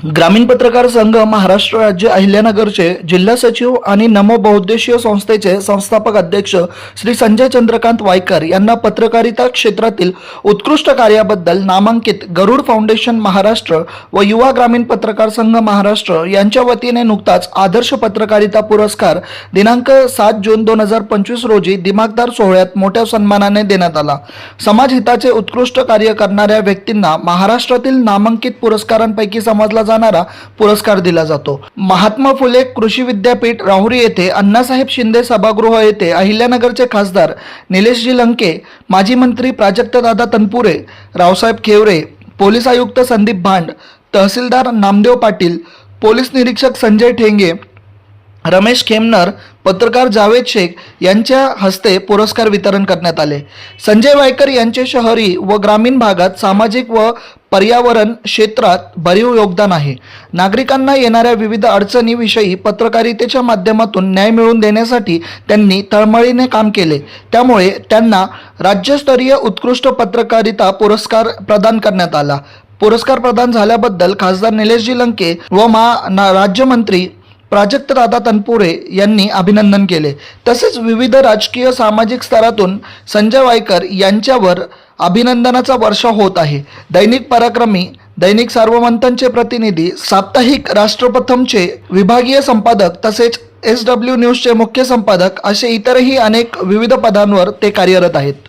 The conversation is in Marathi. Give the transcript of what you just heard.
ग्रामीण पत्रकार संघ महाराष्ट्र राज्य अहिल्यानगरचे जिल्हा सचिव आणि नमो बहुद्देशीय संस्थेचे संस्थापक अध्यक्ष श्री संजय चंद्रकांत वायकर यांना पत्रकारिता क्षेत्रातील उत्कृष्ट कार्याबद्दल नामांकित गरुड फाउंडेशन महाराष्ट्र व युवा ग्रामीण पत्रकार संघ महाराष्ट्र यांच्या वतीने नुकताच आदर्श पत्रकारिता पुरस्कार दिनांक सात जून दोन हजार पंचवीस रोजी दिमागदार सोहळ्यात मोठ्या सन्मानाने देण्यात आला. समाजहिताचे उत्कृष्ट कार्य करणाऱ्या व्यक्तींना महाराष्ट्रातील नामांकित पुरस्कारांपैकी समजला जाणारा पुरस्कार दिला जातो. महात्मा फुले कृषी विद्यापीठ राहुरी येथे अण्णासाहेब शिंदे सभागृह येथे अहिल्यानगरचे खासदार निलेशजी लंके माजी मंत्री प्राजक्तदादा तनपुरे रावसाहेब खेवरे पोलीस आयुक्त संदीप भांड तहसीलदार नामदेव पाटील पोलीस निरीक्षक संजय ठेंगे रमेश खेमनर पत्रकार जावेद शेख यांच्या हस्ते पुरस्कार वितरण करण्यात आले. संजय वायकर यांचे शहरी व ग्रामीण भागात सामाजिक व पर्यावरण क्षेत्रात भरीव योगदान आहे. नागरिकांना येणाऱ्या विविध अडचणीविषयी पत्रकारितेच्या माध्यमातून न्याय मिळवून देण्यासाठी त्यांनी तळमळीने काम केले. त्यामुळे त्यांना राज्यस्तरीय उत्कृष्ट पत्रकारिता पुरस्कार प्रदान करण्यात आला. पुरस्कार प्रदान झाल्याबद्दल खासदार निलेशजी लंके व मा राज्यमंत्री प्राजक्त दादा तनपुरे यांनी अभिनंदन केले. तसेच विविध राजकीय सामाजिक स्तरातून संजय वायकर यांच्यावर अभिनंदनाचा वर्षा होत आहे. दैनिक पराक्रमी दैनिक सार्वमंतांचे प्रतिनिधी साप्ताहिक राष्ट्रप्रथमचे विभागीय संपादक तसेच एस डब्ल्यू न्यूजचे मुख्य संपादक असे इतरही अनेक विविध पदांवर ते कार्यरत आहेत.